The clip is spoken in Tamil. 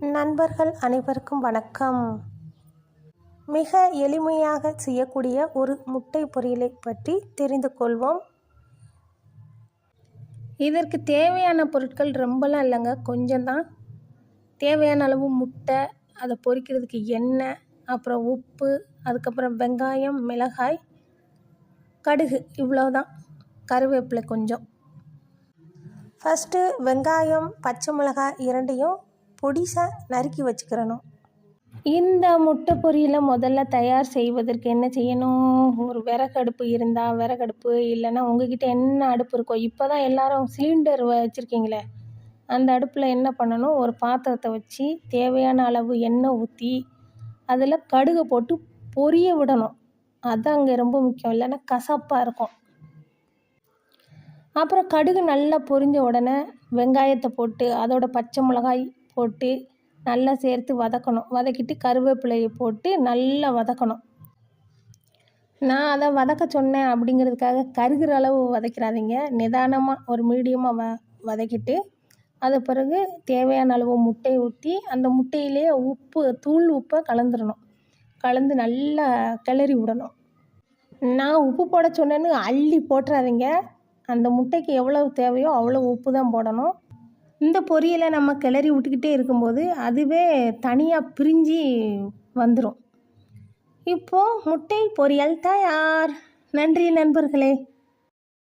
நண்பர்கள் அனைவருக்கும் வணக்கம். மிக எளிமையாக செய்யக்கூடிய ஒரு முட்டை பொரியலை பற்றி தெரிந்து கொள்வோம். இதற்கு தேவையான பொருட்கள் ரொம்பலாம் இல்லைங்க. கொஞ்சம் தான். தேவையான அளவு முட்டை அதை பொரிக்கிறதுக்கு எண்ணெய் அப்புறம் உப்பு அதுக்கப்புறம் வெங்காயம் மிளகாய் கடுகு இவ்வளோதான் கருவேப்பிலை கொஞ்சம். ஃபஸ்ட்டு வெங்காயம் பச்சை மிளகாய் இரண்டையும் பொடிசாக நறுக்கி வச்சுக்கிறணும். இந்த முட்டை பொரியலை முதல்ல தயார் செய்வதற்கு என்ன செய்யணும்? ஒரு விறகடுப்பு இருந்தால் விறகடுப்பு இல்லைன்னா உங்ககிட்ட என்ன அடுப்பு இருக்கோ இப்போ தான் எல்லாரும் சிலிண்டர் வச்சுருக்கீங்களே அந்த அடுப்பில் என்ன பண்ணணும்? ஒரு பாத்திரத்தை வச்சு தேவையான அளவு எண்ணெய் ஊற்றி அதில் கடுகை போட்டு பொரிய விடணும். அதுதான் அங்கே ரொம்ப முக்கியம் இல்லைன்னா கசப்பாக இருக்கும். அப்புறம் கடுகு நல்லா பொரிஞ்ச உடனே வெங்காயத்தை போட்டு அதோட பச்சை மிளகாய் போட்டு நல்லா சேர்த்து வதக்கணும். வதக்கிட்டு கருவேப்பிலையை போட்டு நல்லா வதக்கணும். நான் அதை வதக்க சொன்னேன் அப்படிங்கிறதுக்காக கருகிற அளவு வதக்கிறாதீங்க. நிதானமாக ஒரு மீடியமாக வ வதக்கிட்டு அது பிறகு தேவையான அளவு முட்டையை ஊற்றி அந்த முட்டையிலே உப்பு தூள் உப்பை கலந்துடணும். கலந்து நல்லா கிளறி விடணும். நான் உப்பு போட சொன்னேன்னு அள்ளி போட்டுறாதீங்க. அந்த முட்டைக்கு எவ்வளவு தேவையோ அவ்வளோ உப்பு தான் போடணும். இந்த பொரியலை நம்ம கிளறி விட்டுக்கிட்டே இருக்கும்போது அதுவே தனியாக பிரிஞ்சு வந்துடும் இப்போது முட்டை பொரியல் தயார். நன்றி நண்பர்களே.